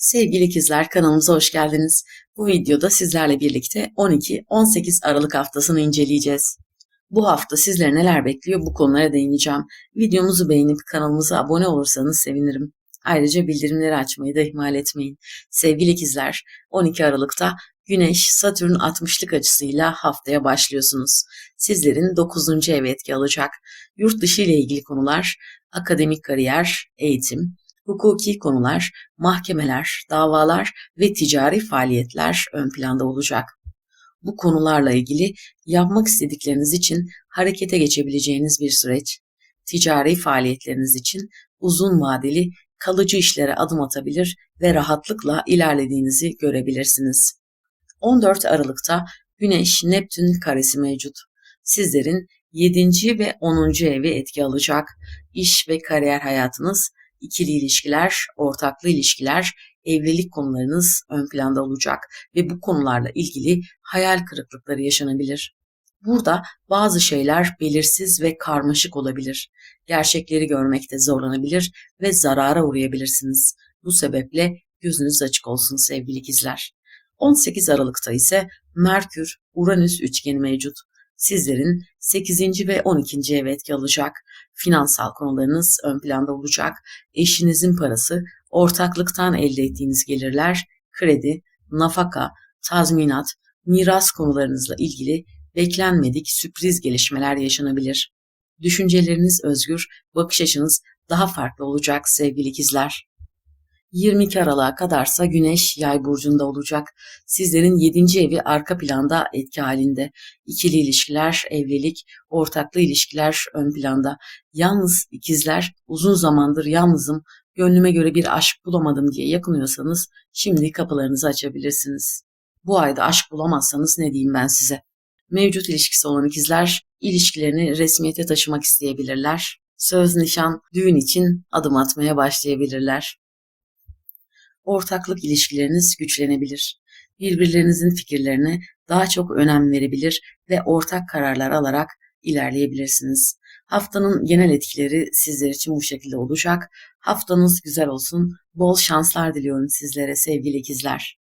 Sevgili ikizler kanalımıza hoş geldiniz. Bu videoda sizlerle birlikte 12-18 Aralık haftasını inceleyeceğiz. Bu hafta sizleri neler bekliyor bu konulara değineceğim. Videomuzu beğenip kanalımıza abone olursanız sevinirim. Ayrıca bildirimleri açmayı da ihmal etmeyin. Sevgili ikizler 12 Aralık'ta Güneş Satürn 60'lık açısıyla haftaya başlıyorsunuz. Sizlerin 9. ev etki alacak. Yurt dışı ile ilgili konular, akademik kariyer, eğitim, hukuki konular, mahkemeler, davalar ve ticari faaliyetler ön planda olacak. Bu konularla ilgili yapmak istedikleriniz için harekete geçebileceğiniz bir süreç. Ticari faaliyetleriniz için uzun vadeli kalıcı işlere adım atabilir ve rahatlıkla ilerlediğinizi görebilirsiniz. 14 Aralık'ta Güneş Neptün karesi mevcut. Sizlerin 7. ve 10. evi etki alacak. İş ve kariyer hayatınız ikili ilişkiler, ortaklı ilişkiler, evlilik konularınız ön planda olacak ve bu konularla ilgili hayal kırıklıkları yaşanabilir. Burada bazı şeyler belirsiz ve karmaşık olabilir. Gerçekleri görmekte zorlanabilir ve zarara uğrayabilirsiniz. Bu sebeple gözünüz açık olsun sevgili ikizler. 18 Aralık'ta ise Merkür Uranüs üçgeni mevcut. Sizlerin 8. ve 12. ev etki alacak. Finansal konularınız ön planda olacak. Eşinizin parası, ortaklıktan elde ettiğiniz gelirler, kredi, nafaka, tazminat, miras konularınızla ilgili beklenmedik sürpriz gelişmeler yaşanabilir. Düşünceleriniz özgür, bakış açınız daha farklı olacak sevgili ikizler. 22 Aralık'a kadarsa Güneş Yay burcunda olacak. Sizlerin 7. evi arka planda etki halinde. İkili ilişkiler, evlilik, ortaklı ilişkiler ön planda. Yalnız ikizler uzun zamandır yalnızım, gönlüme göre bir aşk bulamadım diye yakınıyorsanız şimdi kapılarınızı açabilirsiniz. Bu ayda aşk bulamazsanız ne diyeyim ben size? Mevcut ilişkisi olan ikizler ilişkilerini resmiyete taşımak isteyebilirler. Söz, nişan, düğün için adım atmaya başlayabilirler ortaklık ilişkileriniz güçlenebilir. Birbirlerinizin fikirlerine daha çok önem verebilir ve ortak kararlar alarak ilerleyebilirsiniz. Haftanın genel etkileri sizler için bu şekilde olacak. Haftanız güzel olsun. Bol şanslar diliyorum sizlere sevgili ikizler.